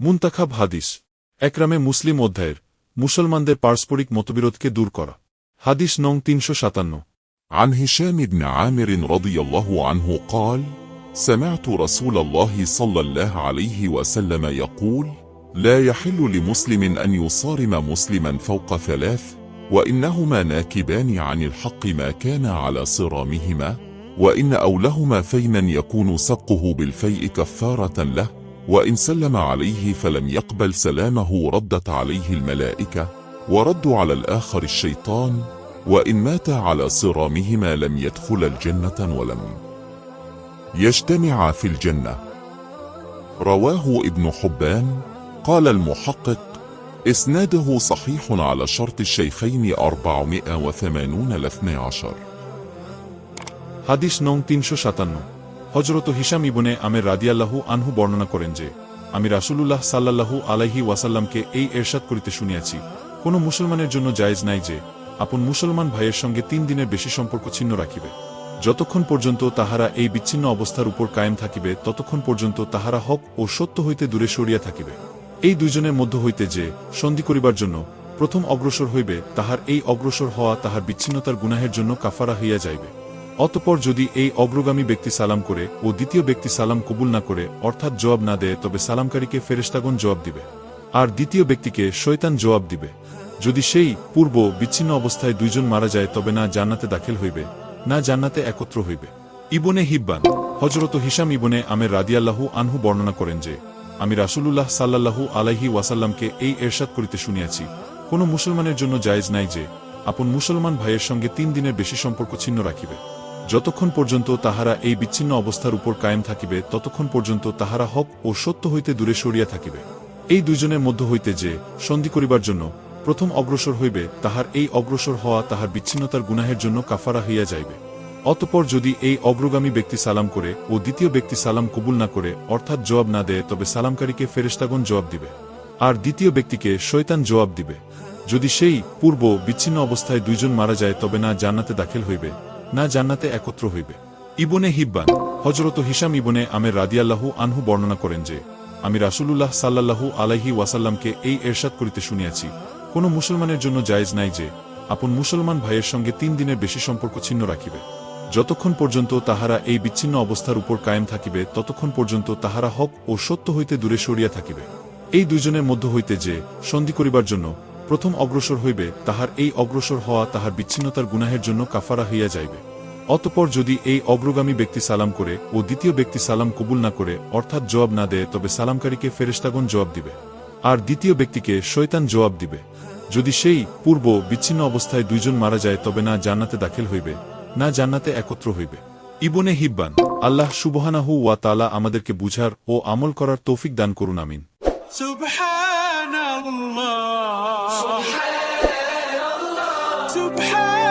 মুন্তাখাব হাদিস একরামে মুসলিম অধ্যায়ের মুসলমানদের পারস্পরিক মতবিরোধকে দূর করা হাদিস নং তিনশো সাতান্ন عن هشام بن عامر رضي الله عنه قال سمعت رسول الله صلى الله عليه وسلم يقول لا يحل لمسلم أن يصارم مسلما فوق ثلاث وإنهما ناكبان عن الحق ما كان على صرامهما وإن أولهما فينا يكون سقه بالفيء كفارة له وإن سلم عليه فلم يقبل سلامه ردت عليه الملائكة ورد على الآخر الشيطان وإن مات على صرامهما لم يدخل الجنة ولم يجتمع في الجنة. رواه ابن حبان. قال المحقق إسناده صحيح على شرط الشيخين 480 ل 12 حديث نوم 357 হজরত হিসাম ইবনে আমের রাদিয়াল্লাহু আনহু বর্ণনা করেন যে, আমি রাসূলুল্লাহ সাল্লাল্লাহু আলাইহি ওয়াসাল্লামকে এই এরশাদ করিতে শুনিয়াছি। কোন মুসলমানের জন্য জায়েজ নাই যে, আপন মুসলমান ভাইয়ের সঙ্গে তিন দিনের বেশি সম্পর্ক ছিন্ন রাখিবে। যতক্ষণ পর্যন্ত তাহারা এই বিচ্ছিন্ন অবস্থার উপর কায়েম থাকিবে, ততক্ষণ পর্যন্ত তাহারা হক ও সত্য হইতে দূরে সরিয়া থাকিবে। এই দুইজনের মধ্য হইতে যে, সন্ধি করিবার জন্য প্রথম অগ্রসর হইবে, তাহার এই অগ্রসর হওয়া তাহার বিচ্ছিন্নতার গুনাহের জন্য কাফারা হইয়া যাইবে। অতপর যদি এই অগ্রগামী ব্যক্তি সালাম করে ও দ্বিতীয় ব্যক্তি সালাম কবুল না করে, অর্থাৎ জবাব না দেয়, তবে সালামকারীকে ফেরেস্তাগণ জবাব দিবে। আর দ্বিতীয় ব্যক্তিকে শয়তান জবাব দিবে। যদি সেই পূর্ব বিচ্ছিন্ন অবস্থায় দুইজন মারা যায়, তবে না জান্নাতে দাখিল হইবে, না জান্নাতে একত্র হইবে। ইবনে হিব্বান হজরত হিসাম ইবনে আমের রাদিয়াল্লাহু আনহু বর্ণনা করেন যে, আমি রাসূলুল্লাহ সাল্লাল্লাহু আলাইহি ওয়াসাল্লামকে এই এরশাদ করিতে শুনিয়াছি। কোন মুসলমানের জন্য জায়েজ নাই যে, আপন মুসলমান ভাইয়ের সঙ্গে তিন দিনের বেশি সম্পর্ক ছিন্ন রাখিবে। যতক্ষণ পর্যন্ত তাহারা এই বিচ্ছিন্ন অবস্থার উপর কায়েম থাকিবে, ততক্ষণ পর্যন্ত তাহারা হক ও সত্য হইতে দূরে সরিয়া থাকিবে। এই দুইজনের মধ্য হইতে যে সন্ধি করিবার জন্য প্রথম অগ্রসর হইবে, তাহার এই অগ্রসর হওয়া তাহার বিচ্ছিন্নতার গুনাহের জন্য কাফারা হইয়া যাইবে। অতপর যদি এই অগ্রগামী ব্যক্তি সালাম করে ও দ্বিতীয় ব্যক্তি সালাম কবুল না করে, অর্থাৎ জবাব না দেয়, তবে সালামকারীকে ফেরেস্তাগণ জবাব দিবে। আর দ্বিতীয় ব্যক্তিকে শৈতান জবাব দিবে। যদি সেই পূর্ব বিচ্ছিন্ন অবস্থায় দুইজন মারা যায়, তবে না জান্নাতে দাখিল হইবে। না জান্নাতে একত্র হইবে। ইবনে হিব্বান হজরত হিসাম ইবনে আমের রাদিয়াল্লাহু আনহু বর্ণনা করেন যে, আমি রাসূলুল্লাহ সাল্লাল্লাহু আলাইহি ওয়াসাল্লামকে এই এরশাদ করিতে শুনিয়াছি। কোন মুসলমানের জন্য জায়েজ নাই যে, আপন মুসলমান ভাইয়ের সঙ্গে তিন দিনের বেশি সম্পর্ক ছিন্ন রাখিবে। যতক্ষণ পর্যন্ত তাহারা এই বিচ্ছিন্ন অবস্থার উপর কায়েম থাকিবে, ততক্ষণ পর্যন্ত তাহারা হক ও সত্য হইতে দূরে সরিয়া থাকিবে। এই দুইজনের মধ্য হইতে যে, সন্ধি করিবার জন্য প্রথম অগ্রসর হইবে, তাহার এই অগ্রসর হওয়া তাহার বিচ্ছিন্নতার গুনাহের জন্য কাফারা হইয়া যাইবে। অতপর যদি এই অগ্রগামী ব্যক্তি সালাম করে ও দ্বিতীয় ব্যক্তি সালাম কবুল না করে, অর্থাৎ জবাব না দেয়, তবে সালামকারীকে ফেরেস্তাগণ জবাব দিবে। আর দ্বিতীয় ব্যক্তিকে শৈতান জবাব দিবে। যদি সেই পূর্ব বিচ্ছিন্ন অবস্থায় দুইজন মারা যায়, তবে না জান্নাতে দাখিল হইবে, না জান্নাতে একত্র হইবে। ইবনে হিব্বান, আল্লাহ সুবহানাহু ওয়া তালা আমাদেরকে বুঝার ও আমল করার তৌফিক দান করুন, আমিন। সুবহানাল্লাহ। Subhanallah. Subhanallah.